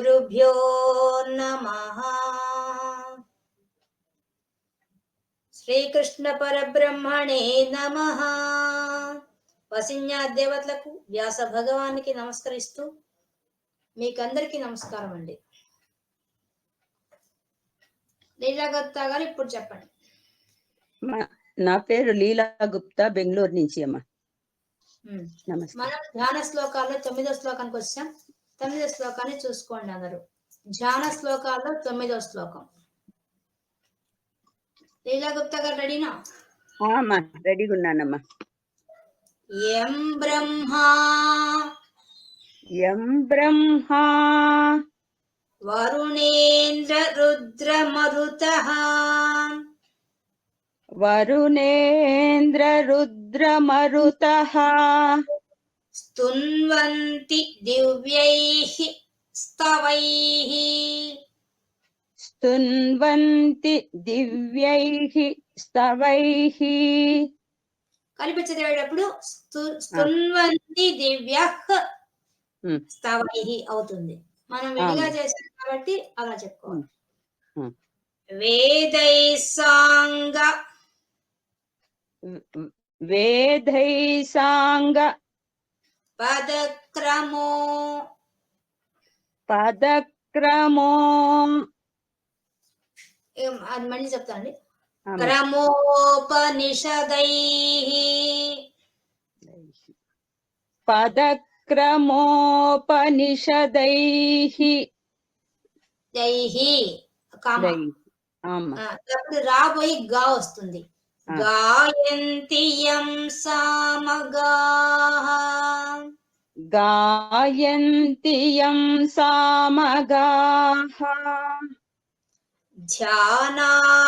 గురుభ్యో నమ శ్రీకృష్ణ పరబ్రహ్మణే నమ దేవతలకు వ్యాస భగవానికి నమస్కరిస్తూ మీకందరికీ నమస్కారం అండి. లీలాగత్తా గారు ఇప్పుడు చెప్పండి. నా పేరు లీలా గుప్తా బెంగళూరు నుంచి అమ్మ. మనం ధ్యాన శ్లోకాల్లో తొమ్మిదో శ్లోకానికి వచ్చాం. తొమ్మిదో శ్లోకాన్ని చూసుకోండి అందరు. ధ్యాన శ్లోకాల్లో తొమ్మిదో శ్లోకం. లీలాగుప్త గారు రెడీనా? అమ్మా రెడీగా ఉన్నానమ్మా. ఎం బ్రహ్మా? ఎం బ్రహ్మా? వరుణేంద్ర రుద్ర మరుత వరుణేంద్ర రుద్ర మరుత స్తున్వంతి దివ్యై స్తవై స్తున్వంతి దివ్యై స్తవై కలిపి చదివేటప్పుడు స్తు- స్తున్వంతి దివ్య. స్తవై అవుతుంది. మనం విడిగా చేసాం కాబట్టి అలా చెప్పుకోవాలి. ఉమ్. వేదై సాంగ వేదై సాంగ పదక్రమో. పదక్రమో. అది మళ్ళీ చెప్తానండి. క్రమోపనిషదై. పదక్రమోపనిషదై. దై కామ. అమ్మ ఆ, అప్పుడు రాబోయి గా వస్తుంది. ఆ. గాయంతి యం సామగా గాయంతి యం సామగాః ధ్యానావస్థిత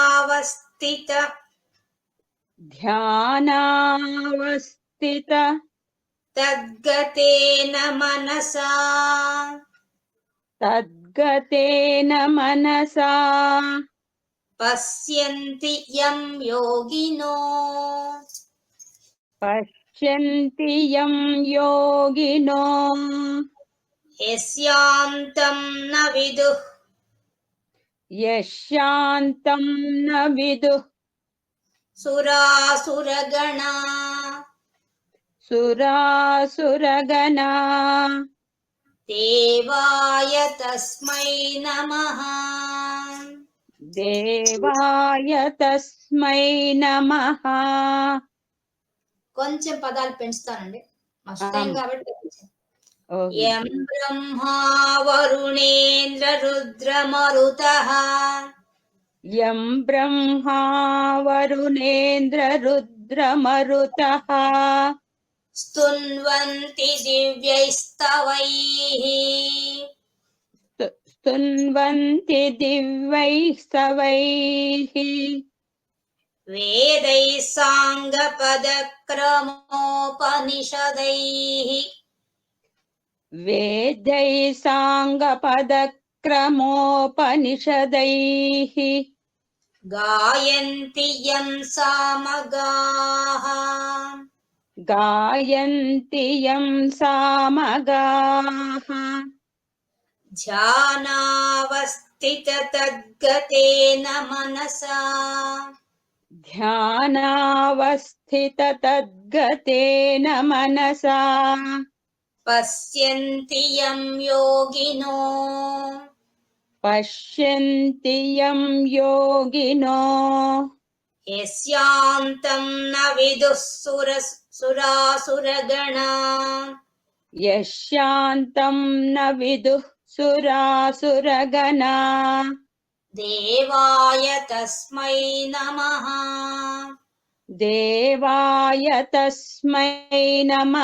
ధ్యానావస్థిత తద్గతేన మనసా తద్గతేన మనసా పశ్యంతి యం पश्यन्ति यं योगिनो। यस्यान्तं न विदुः। यस्यान्तं न विदुः। सुरासुरगणा। सुरासुरगणा। देवाय तस्मै नमः। देवाय तस्मै नमः। కొంచెం పదాలు పెంచుతానండి. ఆ. కాబట్టి. యం బ్రహ్మా వరుణేంద్ర రుద్ర మరుతః. యం బ్రహ్మా వరుణేంద్ర రుద్ర మరుతః. స్తున్వంతి దివ్యైస్తవైః. స్తున్వంతి वेदैः साङ्गपदक्रमोपनिषदैः वेदैः साङ्गपदक्रमोपनिषदैः गायन्ति यं सामगाः। गायन्ति यं यंसामगाः ध्यानावस्थिततद्गतेन मनसा। ध्यानावस्थिततद्गतेन मनसा। पश्यन्ति यं योगिनो। पश्यन्ति यं योगिनो। यस्यान्तं न विदुःसुरसुरासुरगणा यस्यान्तं न विदुः सुरासुरगणा। దేవాయ తస్మై నమ. దేవాయ తస్మై నమ.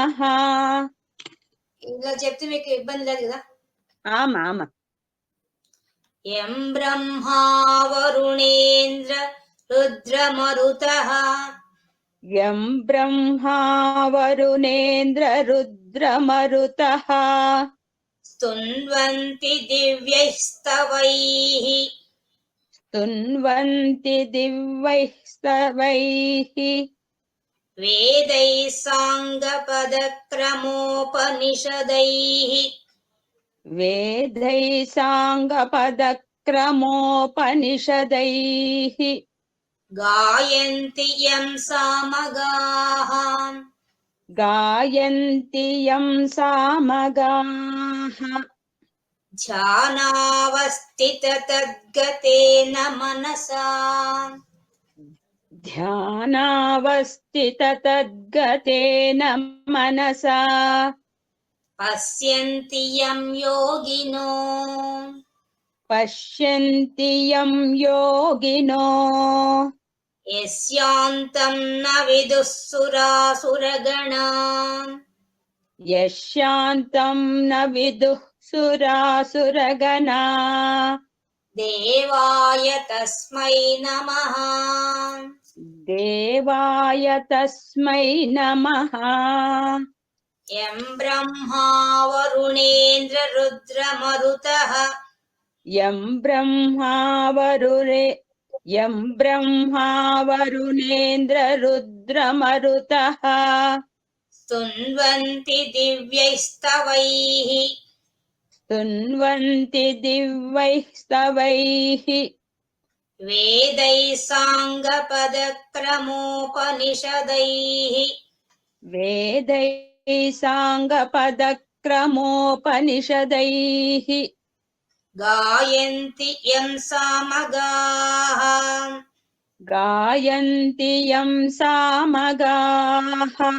ఇలా చెప్తే మీకు ఇబ్బంది లేదు కదా? ఆమా ఆమా. ఎం బ్రహ్మా వరుణేంద్ర రుద్ర మరుత ఎం బ్రహ్మా వరుణేంద్ర రుద్ర మరుత స్తున్వంతి దివ్యై స్తవై तुन्वन्ति दिव्यैः स्तवैः वेदैः साङ्गपदक्रमोपनिषदैः। वेदैः साङ्गपदक्रमोपनिषदैः। गायन्ति यं सामगाः। गायन्ति यं सामगाः। ध्यानावस्थि तद्गते मनसा। ध्यानावस्थि तद्गते मनसा। पश्यन्ति यं योगिनो। पश्यन्ति यं योगिनो। यस्यान्तं न विदुःसुरासुरगणा। यस्यान्तं न विदुः सुरासुरगणा देवाय तस्मै नमः। देवाय तस्मै नमः। यम् ब्रह्मा वरुणेन्द्र रुद्रमरुतः। स्तुन्वन्ति दिव्यैस्तवैः। तुन्वन्ति दिव्यैः स्तवैः वेदैः साङ्गपदक्रमोपनिषदैः। वेदैः साङ्गपदक्रमोपनिषदैः। गायन्ति यं सामगाः। गायन्ति यं सामगाः।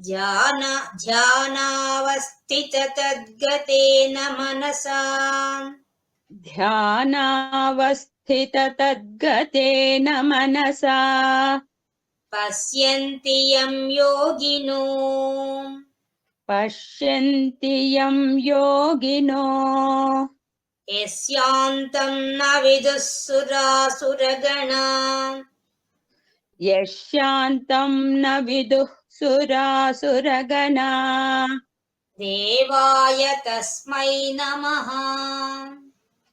ध्यान ध्यानावस्थिततद्गतेन मनसा। ध्यानावस्थिततद्गतेन मनसा। पश्यन्ति यं योगिनो। पश्यन्ति यं योगिनो। यस्यान्तं न विदुः सुरासुरगणा यशान्तं न विदुः సురాసురగణా దేవాయ తస్మై నమ.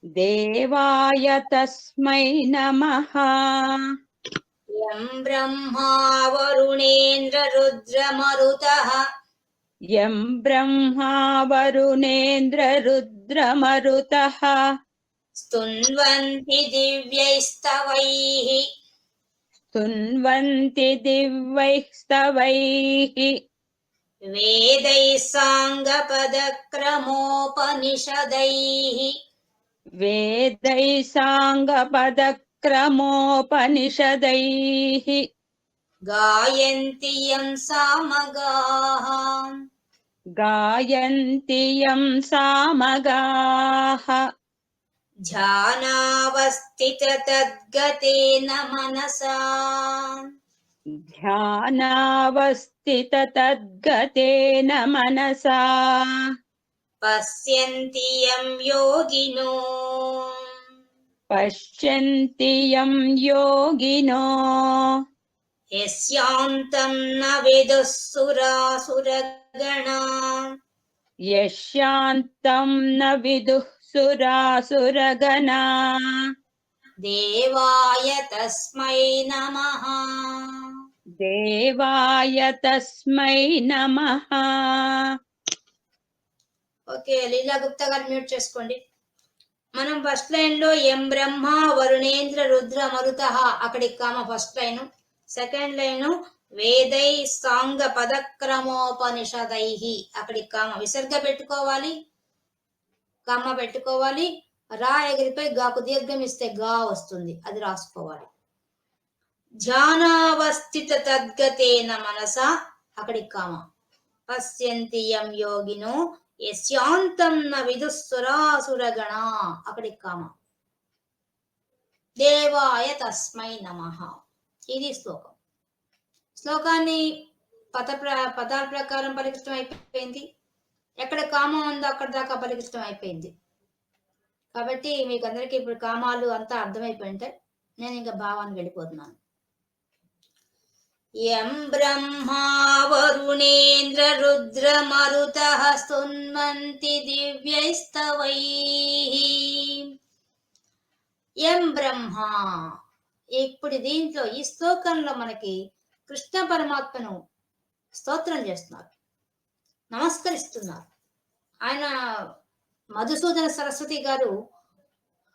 దేవాయ తస్మై నమ. యం బ్రహ్మా వరుణేంద్ర రుద్రమరుత యం బ్రహ్మా వరుణేంద్ర రుద్రమరుత స్తున్వంతి దివ్యైస్తవైః. दिव्यैः स्तवैः वेदैः साङ्गपदक्रमोपनिषदैः वेदैः साङ्गपदक्रमोपनिषदैः गायन्ति यं सामगाः गायन्ति यं सामगाः ध्यानावस्थिततद्गतेन मनसा। ध्यानावस्थिततद्गतेन मनसा। पश्यन्ति यं योगिनो। पश्यन्ति यं योगिनो। यस्यान्तं न विदुः सुरासुरगणा। यशान्तं न विदुः సురాసురగనా దేవాయ తస్మై నమ. దేవాయ తస్మై నమ. ఓకే లీలా గుప్త గారు మ్యూట్ చేసుకోండి. మనం ఫస్ట్ లైన్లో ఎం బ్రహ్మ వరుణేంద్ర రుద్ర మరుత అక్కడికి comma first line. Second line వేదై సాంగ పదక్రమోపనిషదై అక్కడికి కామ విసర్గ పెట్టుకోవాలి. కమ్మ పెట్టుకోవాలి. రా ఎగిరిపై గాకు దీర్ఘం ఇస్తే గా వస్తుంది. అది రాసుకోవాలి. ధ్యానావస్థిత తద్గతేన మనస అక్కడికి కామ. పశ్యంతి యం యశాంతం న విదుస్సురాసురగణ అక్కడికి కామ. దేవాయ తస్మై నమ. ఇది శ్లోకం. శ్లోకాన్ని పద ప్ర- పదాల ప్రకారం పలికించడం అయిపోయింది ఎక్కడ కామం ఉందో అక్కడ దాకా బలికిష్టం అయిపోయింది. కాబట్టి మీకు అందరికీ ఇప్పుడు కామాలు అంతా అర్థమైపోయింటే నేను ఇంకా భావానికి వెళ్ళిపోతున్నాను. యం బ్రహ్మా వరుణేంద్ర రుద్ర మరుత స్తున్వంతి దివ్యైస్తవై. ఎం బ్రహ్మా ఇప్పుడు దీంట్లో ఈ శ్లోకంలో మనకి కృష్ణ పరమాత్మను స్తోత్రం చేస్తున్నారు. నమస్కరిస్తున్నారు. ఆయన మధుసూదన సరస్వతి గారు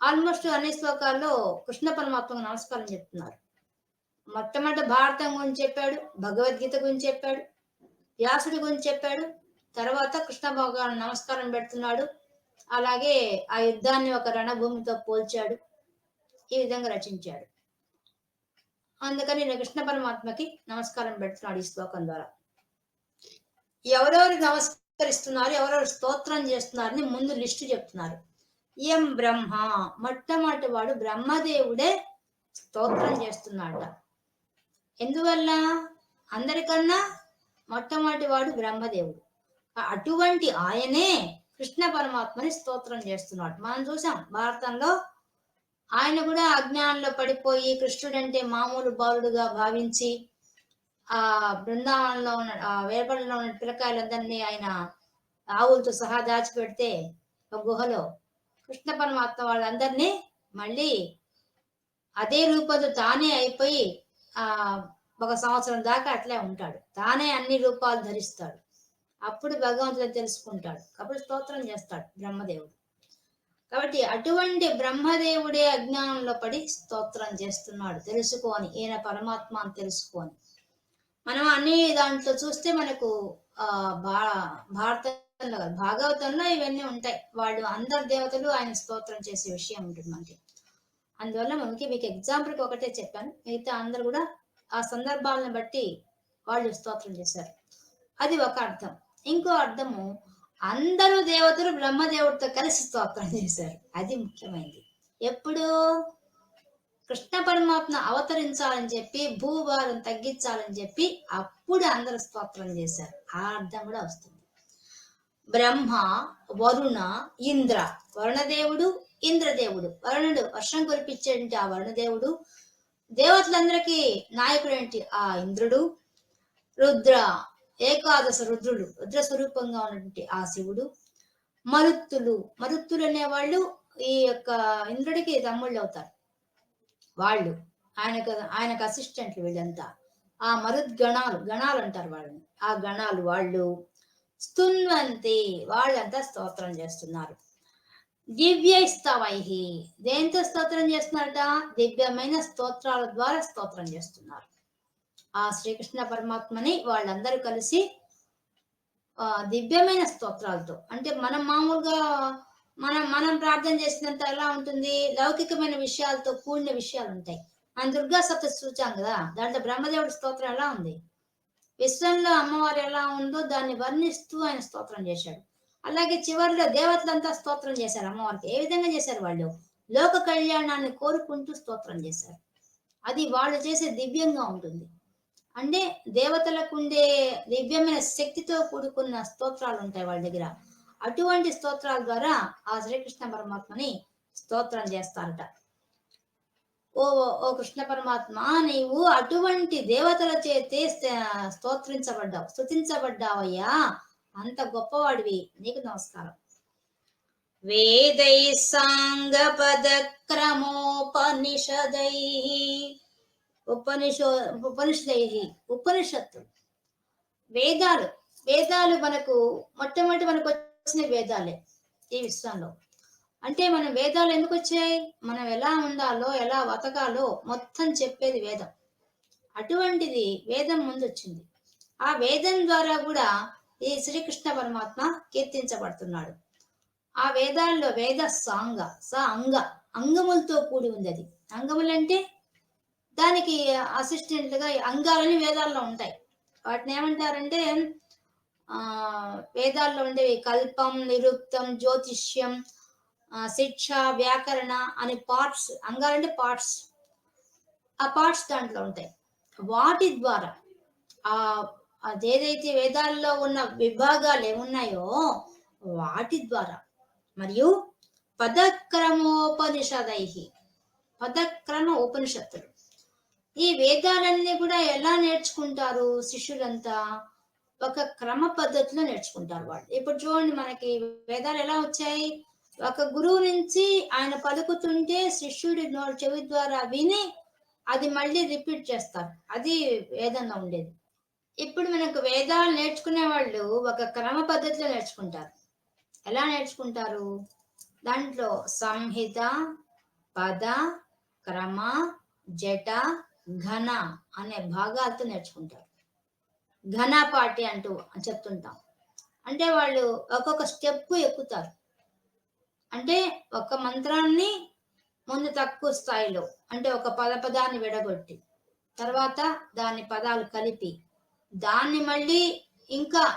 ఆల్మోస్ట్ అన్ని శ్లోకాల్లో కృష్ణ పరమాత్మకు నమస్కారం చెప్తున్నారు. మొట్టమొదటి భారతం గురించి చెప్పాడు భగవద్గీత గురించి చెప్పాడు వ్యాసుడి గురించి చెప్పాడు తర్వాత కృష్ణ భగవాన్ నమస్కారం పెడుతున్నాడు అలాగే ఆ యుద్ధాన్ని ఒక రణభూమితో పోల్చాడు ఈ విధంగా రచించాడు. అందుకని నేను కృష్ణ పరమాత్మకి నమస్కారం పెడుతున్నాడు ఈ శ్లోకం ద్వారా. ఎవరెవరు నమస్కరిస్తున్నారు ఎవరెవరు స్తోత్రం చేస్తున్నారని ముందు లిస్టు చెప్తున్నారు. ఎం బ్రహ్మ. మొట్టమొదటి వాడు బ్రహ్మదేవుడే స్తోత్రం చేస్తున్నాడట. ఎందువల్ల? అందరికన్నా మొట్టమొదటి వాడు బ్రహ్మదేవుడు. అటువంటి ఆయనే కృష్ణ పరమాత్మని స్తోత్రం చేస్తున్నాడు. మనం చూసాం భారతంలో ఆయన కూడా అజ్ఞానంలో పడిపోయి కృష్ణుడంటే మామూలు బాలుడుగా భావించి ఆ బృందావనంలో ఉన్న ఆ వేపడలో ఉన్న పిల్లకాయలందరినీ ఆయన ఆవులతో సహా దాచిపెడితే ఒక గుహలో కృష్ణ పరమాత్మ వాళ్ళందరినీ మళ్ళీ అదే రూపంతో తానే అయిపోయి ఆ ఒక సంవత్సరం దాకా అట్లే ఉంటాడు. తానే అన్ని రూపాలు ధరిస్తాడు. అప్పుడు భగవంతుడు తెలుసుకుంటాడు. అప్పుడు స్తోత్రం చేస్తాడు బ్రహ్మదేవుడు. కాబట్టి అటువంటి బ్రహ్మదేవుడే అజ్ఞానంలో పడి స్తోత్రం చేస్తున్నాడు. తెలుసుకొని ఈయన పరమాత్మ అని తెలుసుకొని. మనం అన్ని దాంట్లో చూస్తే మనకు ఆ భా భారతంలో కాదు, భాగవతంలో ఇవన్నీ ఉంటాయి. వాళ్ళు అందరు దేవతలు ఆయన స్తోత్రం చేసే విషయం ఉంటుంది మనకి. అందువల్ల మనకి మీకు ఎగ్జాంపుల్కి ఒకటే చెప్పాను. మిగతా అందరు కూడా ఆ సందర్భాలను బట్టి వాళ్ళు స్తోత్రం చేశారు. అది ఒక అర్థం. ఇంకో అర్థము అందరూ దేవతలు బ్రహ్మదేవుడితో కలిసి స్తోత్రం చేశారు. అది ముఖ్యమైనది ఎప్పుడు కృష్ణ పరమాత్మ అవతరించాలని చెప్పి భూభారం తగ్గించాలని చెప్పి అప్పుడు అందరూ స్తోత్రం చేశారు. ఆ అర్థం కూడా వస్తుంది. బ్రహ్మ వరుణ ఇంద్ర. వరుణదేవుడు ఇంద్రదేవుడు. వరుణుడు వర్షం కురిపించేటువంటి ఆ వరుణదేవుడు. దేవతలందరికీ నాయకుడు ఏంటి ఆ ఇంద్రుడు. రుద్ర ఏకాదశ రుద్రుడు. రుద్ర స్వరూపంగా ఉన్నటువంటి ఆ శివుడు. మరుత్తులు. మరుత్తులు అనేవాళ్ళు ఈ యొక్క ఇంద్రుడికి తమ్ముళ్ళు అవుతారు. వాళ్ళు. ఆయనకు ఆయనకు అసిస్టెంట్లు వీళ్ళంతా. ఆ మరుద్గణాలు గణాలు అంటారు వాళ్ళని. ఆ గణాలు వాళ్ళు స్తున్వంతి వాళ్ళంతా స్తోత్రం చేస్తున్నారు. దివ్యైస్తవైహి. దేంతో స్తోత్రం చేస్తున్నారట? దివ్యమైన స్తోత్రాల ద్వారా స్తోత్రం చేస్తున్నారు. ఆ శ్రీకృష్ణ పరమాత్మని వాళ్ళందరూ కలిసి ఆ దివ్యమైన స్తోత్రాలతో. అంటే మనం మామూలుగా మనం మనం ప్రార్థన చేసినంత ఎలా ఉంటుంది? లౌకికమైన విషయాలతో కూడిన విషయాలు ఉంటాయి. ఆయన దుర్గా సప్త చూచాం కదా? దాంట్లో బ్రహ్మదేవుడి స్తోత్రం ఎలా ఉంది? విశ్వంలో అమ్మవారు ఎలా ఉందో దాన్ని వర్ణిస్తూ ఆయన స్తోత్రం చేశాడు. అలాగే చివరిలో దేవతలంతా స్తోత్రం చేశారు అమ్మవారికి. ఏ విధంగా చేశారు వాళ్ళు? లోక కళ్యాణాన్ని కోరుకుంటూ స్తోత్రం చేశారు. అది వాళ్ళు చేసే దివ్యంగా ఉంటుంది. అంటే దేవతలకు ఉండే దివ్యమైన శక్తితో కూడుకున్న స్తోత్రాలు ఉంటాయి వాళ్ళ దగ్గర. అటువంటి స్తోత్రాల ద్వారా ఆ శ్రీకృష్ణ పరమాత్మని స్తోత్రం చేస్తారట. ఓ ఓ కృష్ణ పరమాత్మ నీవు అటువంటి దేవతల చేతే స్తోత్రించబడ్డావు స్తుతించబడ్డావయ్యా. అంత గొప్పవాడివి. నీకు నమస్కారం. వేదై సాంగపద క్రమోపనిషదై ఉపనిషో ఉపనిషదై ఉపనిషత్తు. వేదాలు వేదాలు మనకు మొట్టమొదటి మనకు వచ్చినాయి వేదాలే ఈ విశ్వంలో. అంటే మన వేదాలు ఎందుకు వచ్చాయి? మనం ఎలా ఉండాలో ఎలా బతకాలో మొత్తం చెప్పేది వేదం. అటువంటిది వేదం ముందు వచ్చింది. ఆ వేదం ద్వారా కూడా ఈ శ్రీకృష్ణ పరమాత్మ కీర్తించబడుతున్నాడు. ఆ వేదాల్లో వేద సాంగ స అంగ అంగములతో కూడి ఉంది అది. అంగములంటే దానికి అసిస్టెంట్గా అంగాలని వేదాల్లో ఉంటాయి. వాటిని ఏమంటారంటే ఆ వేదాల్లో ఉండేవి కల్పం నిరుక్తం జ్యోతిష్యం శిక్ష వ్యాకరణ అనే పార్ట్స్ అంగాలంటే పార్ట్స్ ఆ పార్ట్స్ దాంట్లో ఉంటాయి. వాటి ద్వారా ఆ అదేదైతే వేదాల్లో ఉన్న విభాగాలు ఏమున్నాయో వాటి ద్వారా మరియు పదక్రమోపనిషదై పదక్రమ ఉపనిషత్తులు. ఈ వేదాలన్నీ కూడా ఎలా నేర్చుకుంటారు శిష్యులంతా? ఒక క్రమ పద్ధతిలో నేర్చుకుంటారు వాళ్ళు. ఇప్పుడు చూడండి మనకి వేదాలు ఎలా వచ్చాయి? ఒక గురువు నుంచి ఆయన పలుకుతుంటే శిష్యుడి చెవి ద్వారా విని అది మళ్ళీ రిపీట్ చేస్తారు. అది వేదంగా ఉండేది. ఇప్పుడు మనకు వేదాలు నేర్చుకునే వాళ్ళు ఒక క్రమ పద్ధతిలో నేర్చుకుంటారు. ఎలా నేర్చుకుంటారు? దాంట్లో సంహిత పద క్రమ జట ఘన అనే భాగాలతో నేర్చుకుంటారు. ఘనపాటి అంటూ చెప్తుంటాం. అంటే వాళ్ళు ఒక్కొక్క స్టెప్ ఎక్కుతారు. అంటే ఒక మంత్రాన్ని ముందు తక్కువ స్థాయిలో అంటే ఒక పద పదాన్ని విడగొట్టి తర్వాత దాని పదాలు కలిపి దాన్ని మళ్ళీ ఇంకా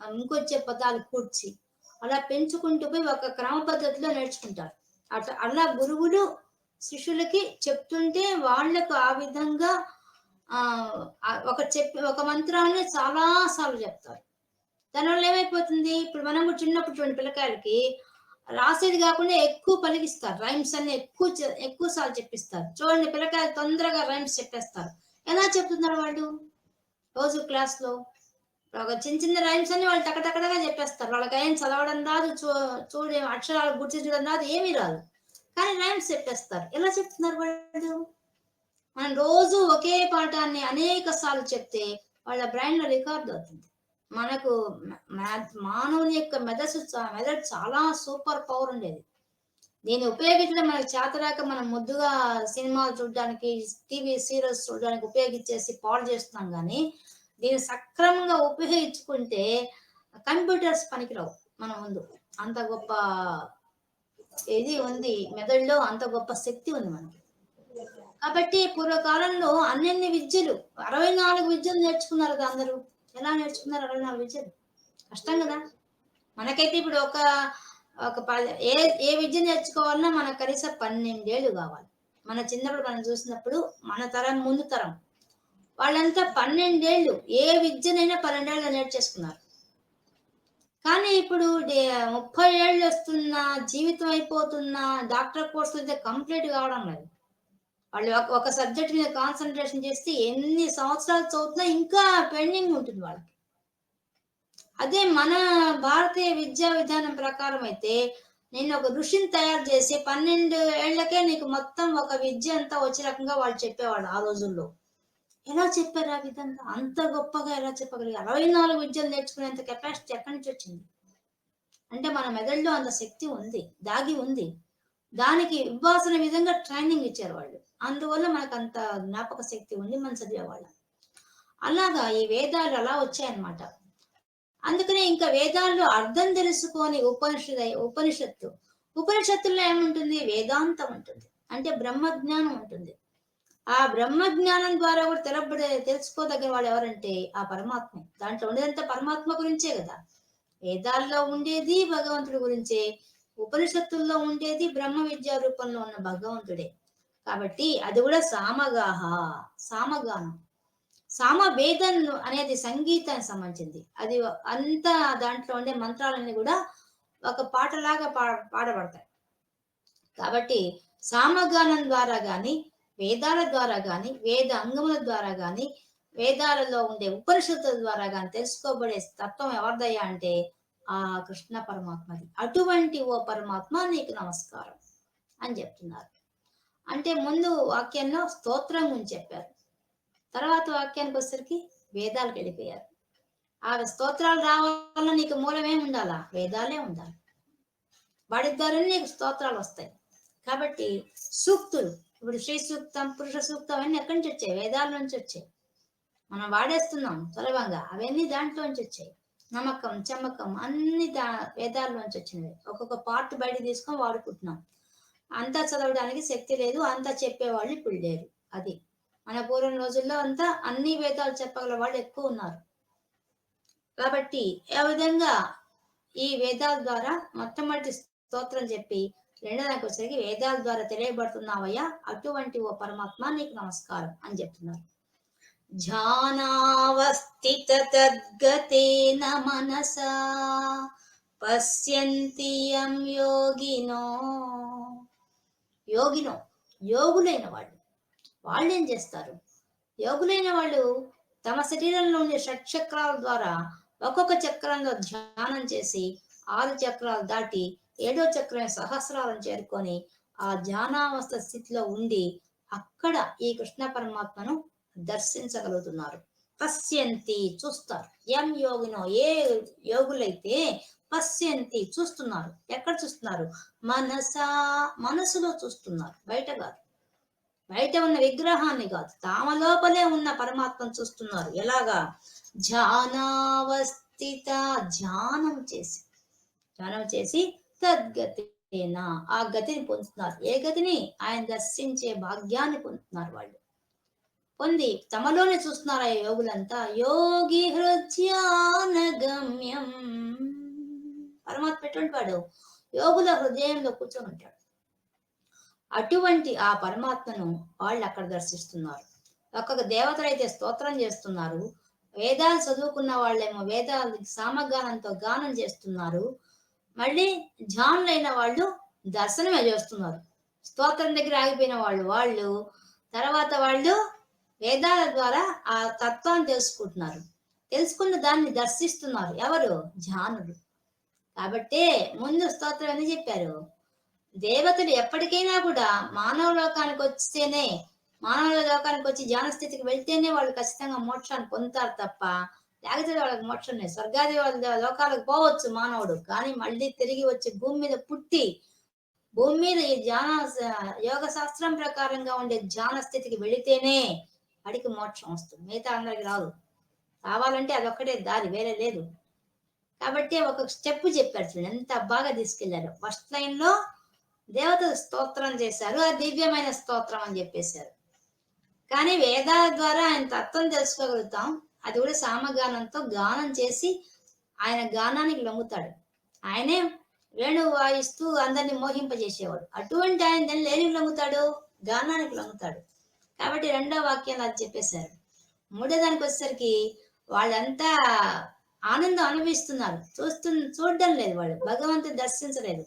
ఇంకొచ్చే పదాలు కూర్చి అలా పెంచుకుంటూ పోయి ఒక క్రమ పద్ధతిలో నేర్చుకుంటారు. అట్లా అలా గురువులు శిష్యులకి చెప్తుంటే వాళ్ళకు ఆ విధంగా ఒక చెప్పి ఒక మంత్రాన్ని చాలా సార్లు చెప్తారు. దానివల్ల ఏమైపోతుంది? ఇప్పుడు మనం కూడా చిన్నప్పుడు పిల్లకాయలకి రాసేది కాకుండా ఎక్కువ పలికిస్తారు. రైమ్స్ అన్ని ఎక్కువ ఎక్కువ సార్లు చెప్పిస్తారు. చూడండి పిల్లకాయలు తొందరగా రైమ్స్ చెప్పేస్తారు. ఎలా చెప్తున్నారు వాళ్ళు? రోజు క్లాస్లో ఒక చిన్న చిన్న రైమ్స్ అన్ని వాళ్ళు టకటకటగా చెప్పేస్తారు. వాళ్ళకి ఏం చదవడం రాదు చూ చూడే అక్షరాలు గుర్తించడం రాదు ఏమీ రాదు. కానీ రైమ్స్ చెప్పేస్తారు. ఎలా చెప్తున్నారు వాళ్ళు? మనం రోజు ఒకే పాఠాన్ని అనేక సార్లు చెప్తే వాళ్ళ బ్రెయిన్లో రికార్డ్ అవుతుంది. మనకు మానవుని యొక్క మెదడు మెదడు చాలా సూపర్ పవర్ ఉండేది. దీన్ని ఉపయోగించడం మనకు చేతరాక మనం ముద్దుగా సినిమాలు చూడడానికి టీవీ సీరియల్స్ చూడడానికి ఉపయోగించేసి పాడు చేస్తున్నాం కానీ దీన్ని సక్రమంగా ఉపయోగించుకుంటే కంప్యూటర్స్ పనికిరావు మన ముందు. అంత గొప్ప ఇది ఉంది మెదడులో అంత గొప్ప శక్తి ఉంది మనకి. కాబట్టి పూర్వకాలంలో అన్నెన్ని విద్యలు అరవై నాలుగు విద్యలు నేర్చుకున్నారు కదా అందరూ. ఎలా నేర్చుకున్నారు అరవై నాలుగు విద్యలు? కష్టం కదా. మనకైతే ఇప్పుడు ఒక ఒక ప- ఏ ఏ విద్య నేర్చుకోవాలన్నా మనకు కనీసం పన్నెండేళ్ళు కావాలి. మన చిన్నప్పుడు మనం చూసినప్పుడు మన తరం ముందు తరం. వాళ్ళంతా పన్నెండేళ్ళు ఏ విద్యనైనా పన్నెండేళ్ళు నేర్చేసుకున్నారు. కానీ ఇప్పుడు డే- ముప్పై ఏళ్ళు వస్తున్నా జీవితం అయిపోతున్నా డాక్టర్ కోర్సులు అయితే కంప్లీట్ కావడం లేదు. వాళ్ళు ఒక- సబ్జెక్ట్ మీద కాన్సన్ట్రేషన్ చేస్తే ఎన్ని సంవత్సరాలు చదువుతున్నా ఇంకా పెండింగ్ ఉంటుంది వాళ్ళకి. అదే మన భారతీయ విద్యా విధానం ప్రకారం అయితే నేను ఒక ఋషిని తయారు చేసి పన్నెండు ఏళ్ళకే నీకు మొత్తం ఒక విద్య అంతా వచ్చే రకంగా వాళ్ళు చెప్పేవాళ్ళు ఆ రోజుల్లో. ఎలా చెప్పారు ఆ విధంగా? అంత గొప్పగా ఎలా చెప్పగలిగారు? అరవై నాలుగు విద్యలు నేర్చుకునేంత కెపాసిటీ ఎక్కడి నుంచి వచ్చింది? అంటే మన మెదడులో అంత శక్తి ఉంది దాగి ఉంది. దానికి ఇవ్వాల్సిన విధంగా ట్రైనింగ్ ఇచ్చారు వాళ్ళు. అందువల్ల మనకు అంత జ్ఞాపక శక్తి ఉంది మనం చదివేవాళ్ళం అలాగా ఈ వేదాలు అలా వచ్చాయన్నమాట. అందుకనే ఇంకా వేదాల్లో అర్థం తెలుసుకొని ఉపనిషత్ ఉపనిషత్తు. ఉపనిషత్తుల్లో ఏముంటుంది? వేదాంతం ఉంటుంది. అంటే బ్రహ్మజ్ఞానం ఉంటుంది. ఆ బ్రహ్మజ్ఞానం ద్వారా కూడా తెలబడే తెలుసుకోదగిన వాడు ఎవరంటే ఆ పరమాత్మ. దాంట్లో ఉండేదంతా పరమాత్మ గురించే కదా. వేదాల్లో ఉండేది భగవంతుడి గురించే. ఉపనిషత్తుల్లో ఉండేది బ్రహ్మ విద్యా రూపంలో ఉన్న భగవంతుడే. కాబట్టి అది కూడా సామగాహ సామగానం సామ వేదం అనేది సంగీతానికి సంబంధించింది. అది అంతా దాంట్లో ఉండే మంత్రాలన్నీ కూడా ఒక పాటలాగా పా పాడబడతాయి. కాబట్టి సామగానం ద్వారా కానీ వేదాల ద్వారా కానీ వేద అంగముల ద్వారా కానీ వేదాలలో ఉండే ఉపనిషత్తుల ద్వారా కానీ తెలుసుకోబడే తత్వం ఎవరిదయ్యా అంటే ఆ కృష్ణ పరమాత్మది. అటువంటి ఓ పరమాత్మ నీకు నమస్కారం అని చెప్తున్నారు. అంటే ముందు వాక్యంలో స్తోత్రం గురించి చెప్పారు. తర్వాత వాక్యానికి వచ్చేసరికి వేదాలకు వెళ్ళిపోయారు. ఆ స్తోత్రాలు రావాలన్నా నీకు మూలమేం ఉండాలా? వేదాలే ఉండాలి. వాడి ద్వారా నీకు స్తోత్రాలు వస్తాయి. కాబట్టి సూక్తులు ఇప్పుడు శ్రీ సూక్తం పురుష సూక్తం అన్నీ ఎక్కడి నుంచి వచ్చాయి? వేదాల నుంచి వచ్చాయి. మనం వాడేస్తున్నాం సులభంగా. అవన్నీ దాంట్లో నుంచి వచ్చాయి. నమ్మకం చమ్మకం అన్ని దా వేదాల నుంచి వచ్చినవి. ఒక్కొక్క పార్ట్ బయట తీసుకొని వాడుకుంటున్నాం. అంతా చదవడానికి శక్తి లేదు అంతా చెప్పేవాళ్ళు ఇప్పుడు లేరు. అది మన పూర్వం రోజుల్లో అంతా అన్ని వేదాలు చెప్పగల వాళ్ళు ఎక్కువ ఉన్నారు. కాబట్టి ఆ విధంగా ఈ వేదాల ద్వారా మొట్టమొదటి స్తోత్రం చెప్పి రెండో దానికి వచ్చేసరికి వేదాల ద్వారా తెలియబడుతున్నావయ్యా అటువంటి ఓ పరమాత్మ నీకు నమస్కారం అని చెప్తున్నారు. ధ్యానావస్థిత తద్గతేన మనసా పశ్యంతి యోగినో. యోగినో యోగులైన వాళ్ళు. వాళ్ళు ఏం చేస్తారు? యోగులైన వాళ్ళు తమ శరీరంలో ఉండే షట్చక్రాల ద్వారా ఒక్కొక్క చక్రంలో ధ్యానం చేసి ఆరు చక్రాలు దాటి ఏడో చక్రం సహస్రాలను చేరుకొని ఆ ధ్యానావస్థ స్థితిలో ఉండి అక్కడ ఈ కృష్ణ పరమాత్మను దర్శించగలుగుతున్నారు. పశ్యంతి చూస్తారు. ఎం యోగినో ఏ యోగులైతే పశ్యంతి చూస్తున్నారు. ఎక్కడ చూస్తున్నారు? మనసా మనసులో చూస్తున్నారు. బయట కాదు. బయట ఉన్న విగ్రహాన్ని కాదు. తామ లోపలే ఉన్న పరమాత్మను చూస్తున్నారు. ఎలాగా? ధ్యానావస్థిత ధ్యానం చేసి ధ్యానం చేసి తద్గతేనా ఆ గతిని పొందుతున్నారు. ఏ గతిని? ఆయన దర్శించే భాగ్యాన్ని పొందుతున్నారు వాళ్ళు. పొంది తమలోనే చూస్తున్నారు ఆ యోగులంతా? యోగి హృదయానగమ్యం. పరమాత్మ ఎటువంటి వాడు? యోగుల హృదయంలో కూర్చొని ఉంటాడు అటువంటి ఆ పరమాత్మను వాళ్ళు అక్కడ దర్శిస్తున్నారు. ఒక్కొక్క దేవతలు అయితే స్తోత్రం చేస్తున్నారు. వేదాలు చదువుకున్న వాళ్ళేమో వేదాలు సామగానంతో గానం చేస్తున్నారు. మళ్ళీ ధ్యానులైన వాళ్ళు దర్శనమే చేస్తున్నారు. స్తోత్రం దగ్గర ఆగిపోయిన వాళ్ళు వాళ్ళు తర్వాత వాళ్ళు వేదాల ద్వారా ఆ తత్వాన్ని తెలుసుకుంటున్నారు. తెలుసుకున్న దాన్ని దర్శిస్తున్నారు. ఎవరు? ధ్యానులు. కాబట్టి ముందు స్తోత్రం అని చెప్పారు. దేవతలు ఎప్పటికైనా కూడా మానవ లోకానికి వస్తేనే మానవ లోకానికి వచ్చి ధ్యాన స్థితికి వెళ్తేనే వాళ్ళు ఖచ్చితంగా మోక్షాన్ని పొందుతారు తప్ప లేకపోతే వాళ్ళకి మోక్షం లేదు. స్వర్గాది వాళ్ళ లోకాలకు పోవచ్చు మానవుడు కానీ మళ్ళీ తిరిగి వచ్చి భూమి మీద పుట్టి భూమి మీద ఈ ధ్యాన యోగ శాస్త్రం ప్రకారంగా ఉండే ధ్యాన స్థితికి వెళితేనే వాడికి మోక్షం వస్తుంది. మిగతా అందరికి రాదు. రావాలంటే అదొక్కటే దారి వేరే లేదు. కాబట్టి ఒక స్టెప్ చెప్పారు చూడండి. ఎంత బాగా తీసుకెళ్ళారు. ఫస్ట్ లైన్లో దేవత స్తోత్రం చేశారు. అది దివ్యమైన స్తోత్రం అని చెప్పేశారు. కానీ వేదాల ద్వారా ఆయన తత్వం తెలుసుకోగలుగుతాం. అది కూడా సామగానంతో గానం చేసి ఆయన గానానికి లొంగుతాడు. ఆయనే వేణువు వాయిస్తూ అందరిని మోహింపజేసేవాడు. అటువంటి ఆయన దాన్ని లేని లొంగుతాడు? గానానికి లొంగుతాడు. కాబట్టి రెండో వాక్యాలు అది చెప్పేశారు. మూడో దానికి వచ్చేసరికి వాళ్ళంతా ఆనందం అనుభవిస్తున్నారు. చూస్తు చూడడం లేదు వాళ్ళు. భగవంతుని దర్శించలేదు.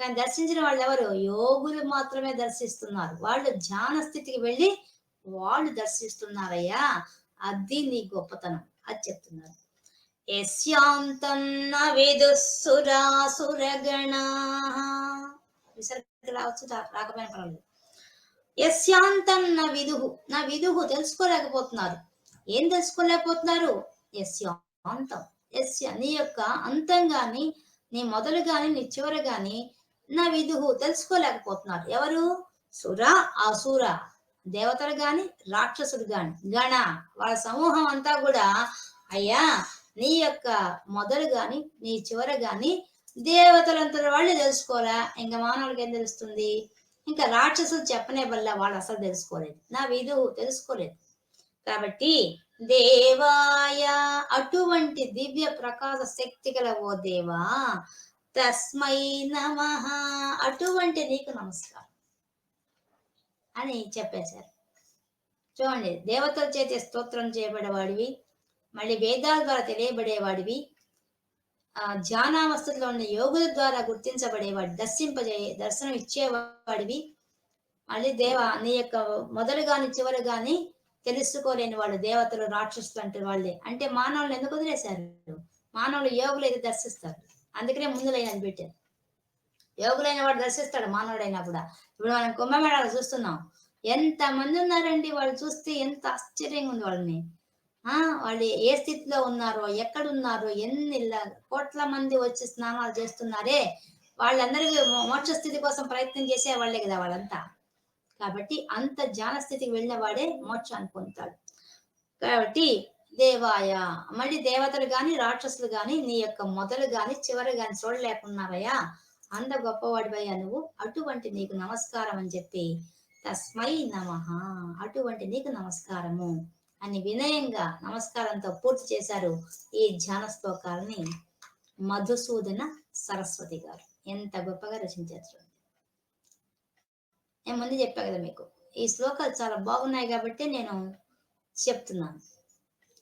కానీ దర్శించిన వాళ్ళు ఎవరు? యోగులు మాత్రమే దర్శిస్తున్నారు. వాళ్ళు ధ్యాన స్థితికి వెళ్ళి వాళ్ళు దర్శిస్తున్నారయ్యా. అది నీ గొప్పతనం. అది చెప్తున్నారు. యస్యాంతం న విసర్గ రావచ్చు రాకపోయిన పర్వాలేదు. యస్యాంతం నా విదుహు. నా విదుహు తెలుసుకోలేకపోతున్నారు. ఏం తెలుసుకోలేకపోతున్నారు? యస్యాంతం. యస్య నీ యొక్క అంతం గాని నీ మొదలు గాని నీ చివరి గాని నా విదుహు తెలుసుకోలేకపోతున్నారు ఎవరు? సుర అసుర దేవతలు గాని రాక్షసుడు గాని. గణ. వాళ్ళ సమూహం అంతా కూడా అయ్యా నీ యొక్క మొదలు గాని నీ చివర గాని దేవతలంతా వాళ్ళు తెలుసుకోరా? ఇంకా మానవులకి ఏం తెలుస్తుంది? ఇంకా రాక్షసులు చెప్పనే వల్ల వాళ్ళు అసలు తెలుసుకోలేదు. నా విధువు తెలుసుకోలేదు. కాబట్టి దేవాయ అటువంటి దివ్య ప్రకాశ శక్తి గల ఓ దేవా తస్మై నమ. అటువంటి నీకు నమస్కారం. అని చెప్పేశారు. చూడండి దేవతల చేత స్తోత్రం చేయబడేవాడివి మళ్ళీ వేదాల ద్వారా తెలియబడేవాడివి ఆ ధ్యానావస్థలో ఉన్న యోగుల ద్వారా గుర్తించబడేవాడు దర్శింపజే దర్శనం ఇచ్చేవాడివి మళ్ళీ దేవ నీ యొక్క మొదలు గాని చివరి గాని తెలుసుకోలేని వాళ్ళు దేవతలు రాక్షసులు అంటే వాళ్ళే. అంటే మానవులను ఎందుకు వదిలేశారు? మానవులు యోగులు అయితే దర్శిస్తారు. అందుకనే ముందులైనది పెట్టారు. యోగులైన వాడు దర్శిస్తాడు మానవుడైనా కూడా. ఇప్పుడు మనం కుంభమేళాలు చూస్తున్నాం. ఎంత మంది ఉన్నారండి వాళ్ళు చూస్తే ఎంత ఆశ్చర్యంగా ఉంది వాళ్ళని. ఆ వాళ్ళు ఏ స్థితిలో ఉన్నారో ఎక్కడ ఉన్నారో ఎన్ని కోట్ల మంది వచ్చి స్నానాలు చేస్తున్నారే. వాళ్ళందరికీ మోక్ష స్థితి కోసం ప్రయత్నం చేసే వాళ్ళే కదా వాళ్ళంతా. కాబట్టి అంత ధ్యాన స్థితికి వెళ్ళిన వాడే మోక్షాన్ని పొందుతాడు. కాబట్టి దేవాయ మళ్ళీ దేవతలు గాని రాక్షసులు గాని నీ యొక్క మొదలు గాని చివరి గాని చూడలేకున్నారయ్యా అంత గొప్పవాడివయ్యా నువ్వు. అటువంటి నీకు నమస్కారం అని చెప్పి తస్మై నమ. అటువంటి నీకు నమస్కారము అని వినయంగా నమస్కారంతో పూర్తి చేశారు ఈ ధ్యాన శ్లోకాలని మధుసూదన సరస్వతి గారు. ఎంత గొప్పగా రచించారు నేను ముందు చెప్పా కదా మీకు. ఈ శ్లోకాలు చాలా బాగున్నాయి కాబట్టి నేను చెప్తున్నాను.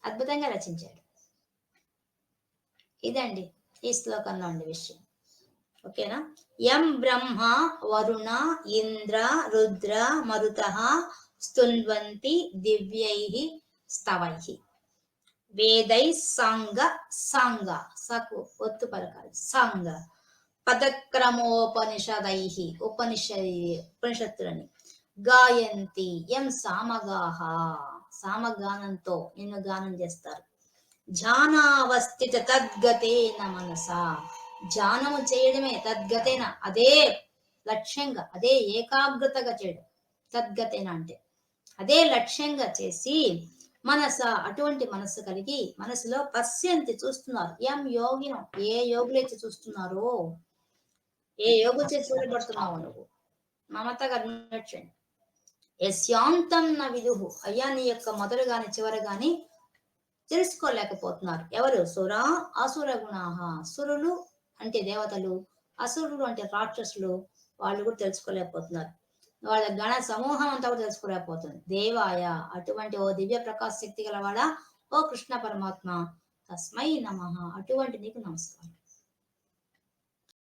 అద్భుతంగా రచించాడు. ఇదండి ఈ శ్లోకంలో ఉండే విషయం. ఓకేనా? యం బ్రహ్మ వరుణ ఇంద్ర రుద్ర మరుత స్తున్వంతి దివ్యై స్తవై. వేదై సంగ సంగ సకు ఒత్తు పలకాలి. సంగ పదక్రమోపనిషదై ఉపనిష ఉపనిషత్తులని గాయంతి ఎం సామగాహ సామగానంతో నిన్ను గానం చేస్తారు। ధ్యానావస్థిత తద్గతేన మనసా। జానము చేయడమే తద్గతేన అదే లక్ష్యంగా అదే ఏకాగ్రతగా చేయడం తద్గతేన అంటే అదే లక్ష్యంగా చేసి మనస అటువంటి మనస్సు కలిగి మనసులో పశ్యంతి చూస్తున్నారు. ఎం యోగినం ఏ యోగులైతే చూస్తున్నారో ఏ యోగు చేసి పడుతున్నావు నువ్వు? మమత గమనించండి యశాంతం న విదుహు. అయ్యా నీ యొక్క మొదలు గాని చివరి గాని తెలుసుకోలేకపోతున్నారు. ఎవరు? సుర అసుర గుణాహ. సురులు అంటే దేవతలు. అసురులు అంటే రాక్షసులు. వాళ్ళు కూడా తెలుసుకోలేకపోతున్నారు. వాళ్ళ గణ సమూహం అంతా కూడా తెలుసుకోలేకపోతుంది. దేవాయ. అటువంటి ఓ దివ్య ప్రకాశ శక్తి గలవాడా? ఓ కృష్ణ పరమాత్మ. తస్మై నమ. అటువంటి నీకు నమస్కారం.